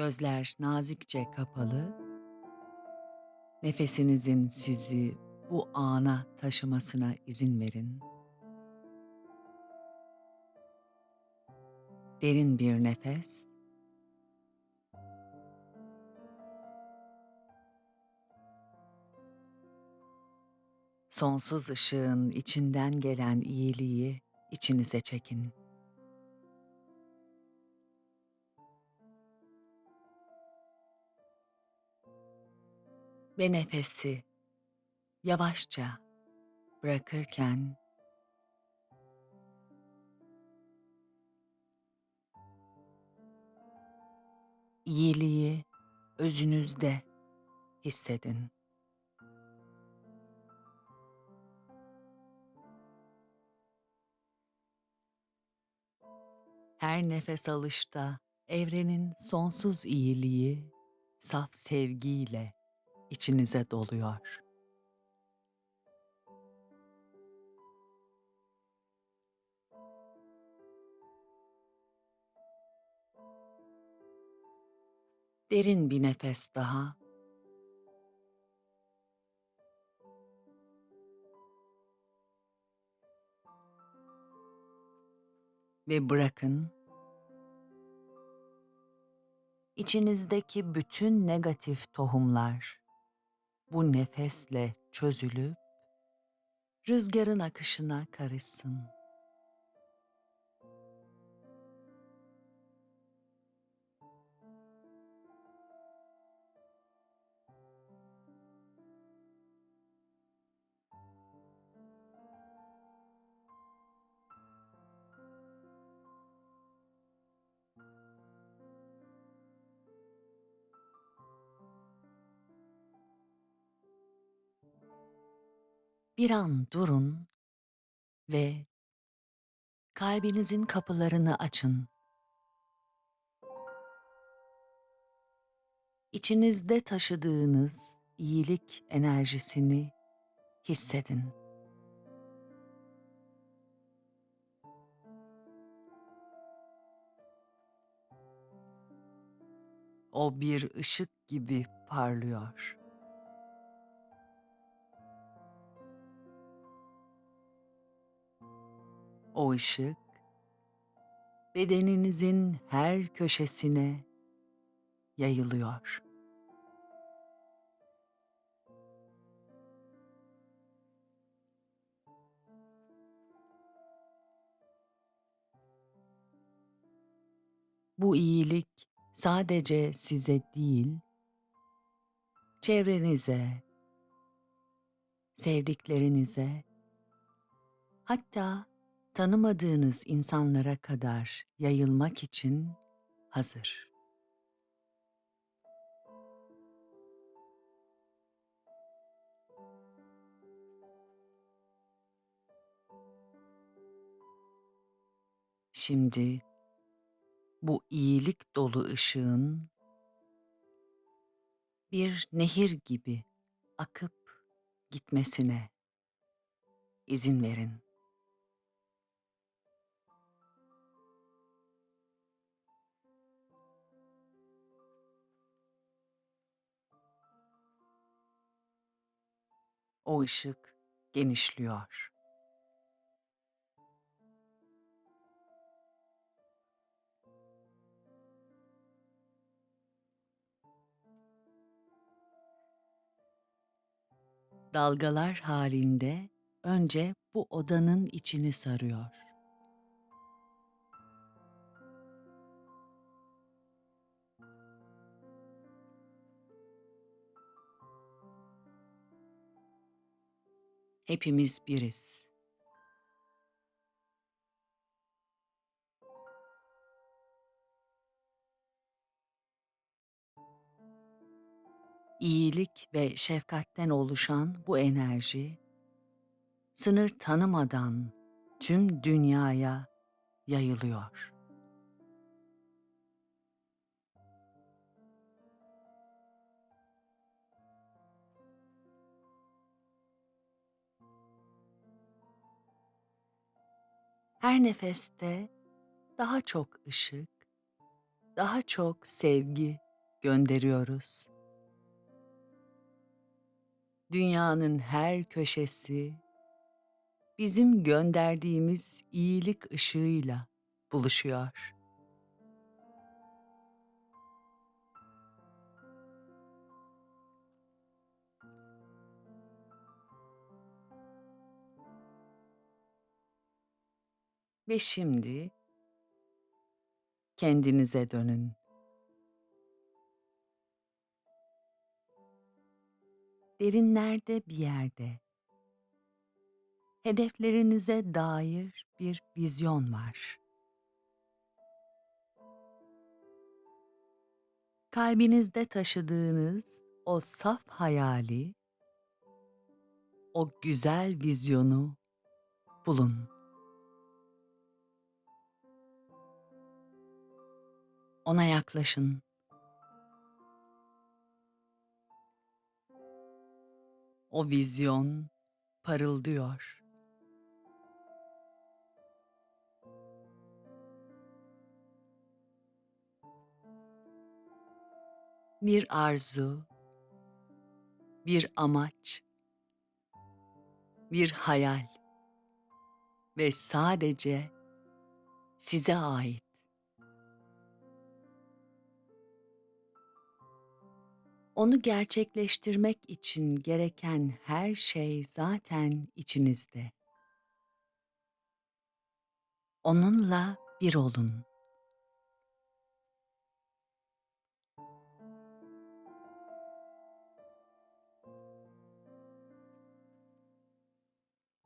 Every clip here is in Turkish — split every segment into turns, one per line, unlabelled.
Gözler nazikçe kapalı, nefesinizin sizi bu ana taşımasına izin verin. Derin bir nefes. Sonsuz ışığın içinden gelen iyiliği içinize çekin. Ve nefesi yavaşça bırakırken iyiliği özünüzde hissedin. Her nefes alışta evrenin sonsuz iyiliği saf sevgiyle içinize doluyor. Derin bir nefes daha. Ve bırakın içinizdeki bütün negatif tohumlar bu nefesle çözülüp rüzgarın akışına karışsın. Bir an durun ve kalbinizin kapılarını açın. İçinizde taşıdığınız iyilik enerjisini hissedin. O bir ışık gibi parlıyor. O ışık bedeninizin her köşesine yayılıyor. Bu iyilik sadece size değil, çevrenize, sevdiklerinize, hatta tanımadığınız insanlara kadar yayılmak için hazır. Şimdi bu iyilik dolu ışığın bir nehir gibi akıp gitmesine izin verin. O ışık genişliyor. Dalgalar halinde önce bu odanın içini sarıyor. Hepimiz biriz. İyilik ve şefkatten oluşan bu enerji sınır tanımadan tüm dünyaya yayılıyor. Her nefeste daha çok ışık, daha çok sevgi gönderiyoruz. Dünyanın her köşesi bizim gönderdiğimiz iyilik ışığıyla buluşuyor. Ve şimdi kendinize dönün. Derinlerde bir yerde hedeflerinize dair bir vizyon var. Kalbinizde taşıdığınız o saf hayali, o güzel vizyonu bulun. Ona yaklaşın. O vizyon parıldıyor. Bir arzu, bir amaç, bir hayal ve sadece size ait. Onu gerçekleştirmek için gereken her şey zaten içinizde. Onunla bir olun.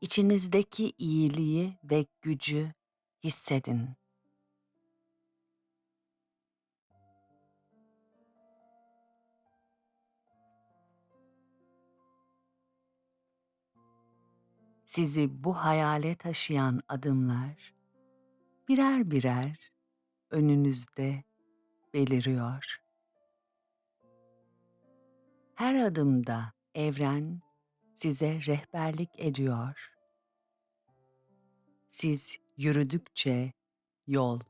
İçinizdeki iyiliği ve gücü hissedin. Sizi bu hayale taşıyan adımlar birer birer önünüzde beliriyor. Her adımda evren size rehberlik ediyor. Siz yürüdükçe yol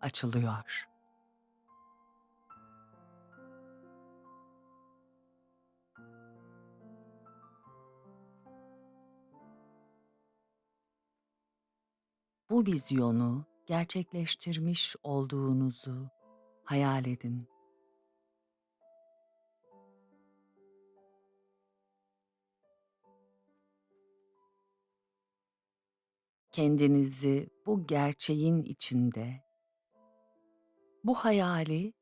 açılıyor. Bu vizyonu gerçekleştirmiş olduğunuzu hayal edin. Kendinizi bu gerçeğin içinde, bu hayali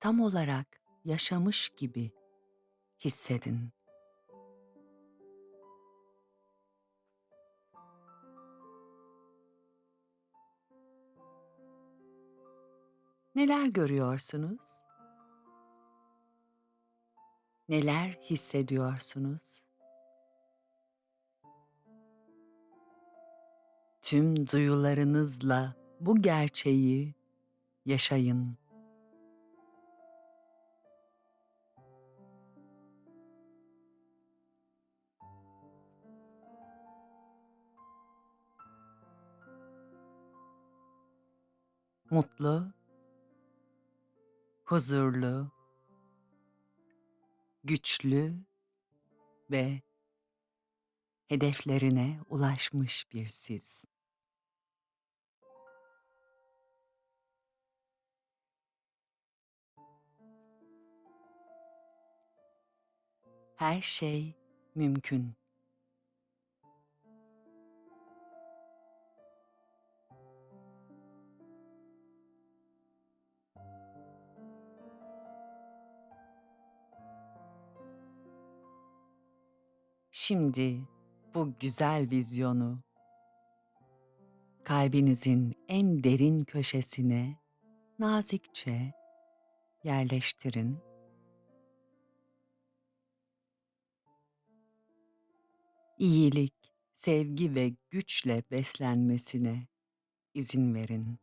tam olarak yaşamış gibi hissedin. Neler görüyorsunuz? Neler hissediyorsunuz? Tüm duyularınızla bu gerçeği yaşayın. Mutlu, huzurlu, güçlü ve hedeflerine ulaşmış bir siz. Her şey mümkün. Şimdi bu güzel vizyonu kalbinizin en derin köşesine nazikçe yerleştirin. İyilik, sevgi ve güçle beslenmesine izin verin.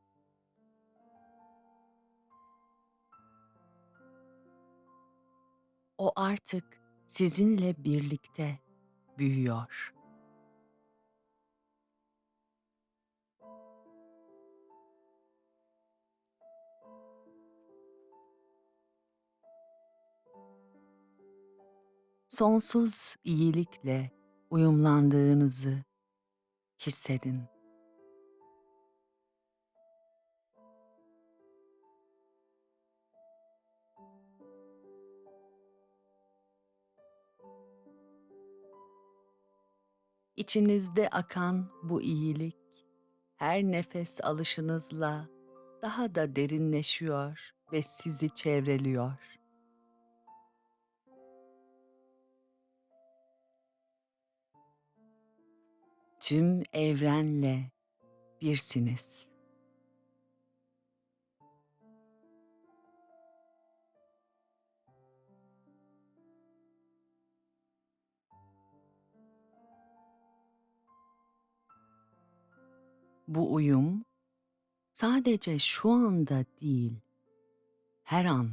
O artık sizinle birlikte büyüyor. Sonsuz iyilikle uyumlandığınızı hissedin. İçinizde akan bu iyilik her nefes alışınızla daha da derinleşiyor ve sizi çevreliyor. Tüm evrenle birsiniz. Bu uyum sadece şu anda değil, her an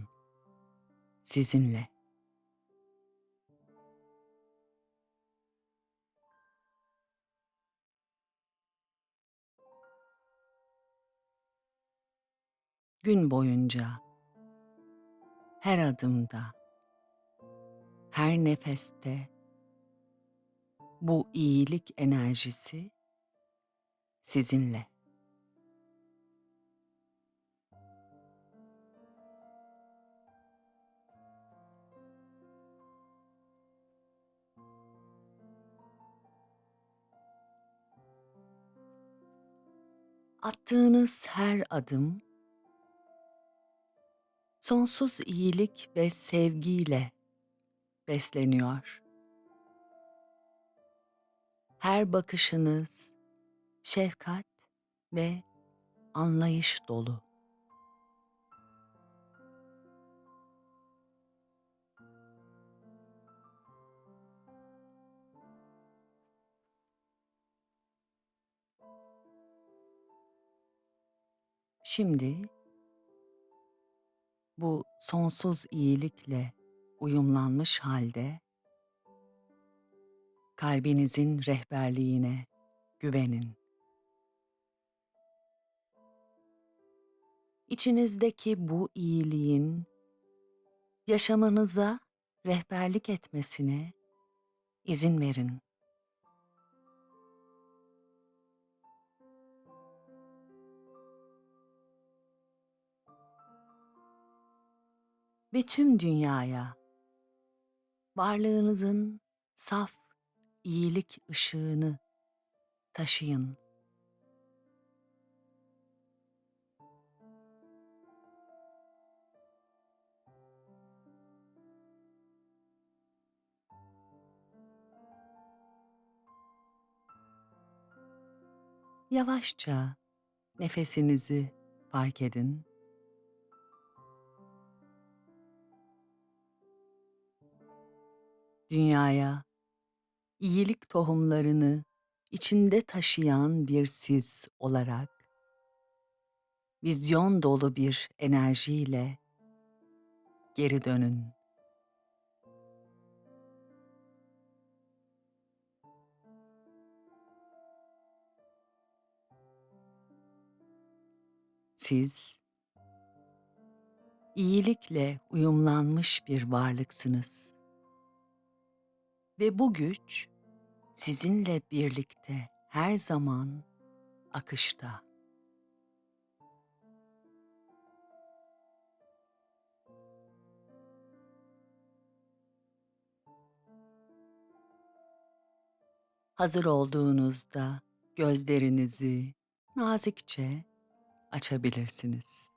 sizinle. Gün boyunca her adımda, her nefeste bu iyilik enerjisi sizinle. Attığınız her adım sonsuz iyilik ve sevgiyle besleniyor. Her bakışınız şefkat ve anlayış dolu. Şimdi bu sonsuz iyilikle uyumlanmış halde kalbinizin rehberliğine güvenin. İçinizdeki bu iyiliğin yaşamınıza rehberlik etmesine izin verin. Ve tüm dünyaya varlığınızın saf iyilik ışığını taşıyın. Yavaşça nefesinizi fark edin. Dünyaya iyilik tohumlarını içinde taşıyan bir siz olarak vizyon dolu bir enerjiyle geri dönün. Siz iyilikle uyumlanmış bir varlıksınız. Ve bu güç sizinle birlikte her zaman akışta. Hazır olduğunuzda gözlerinizi nazikçe açabilirsiniz.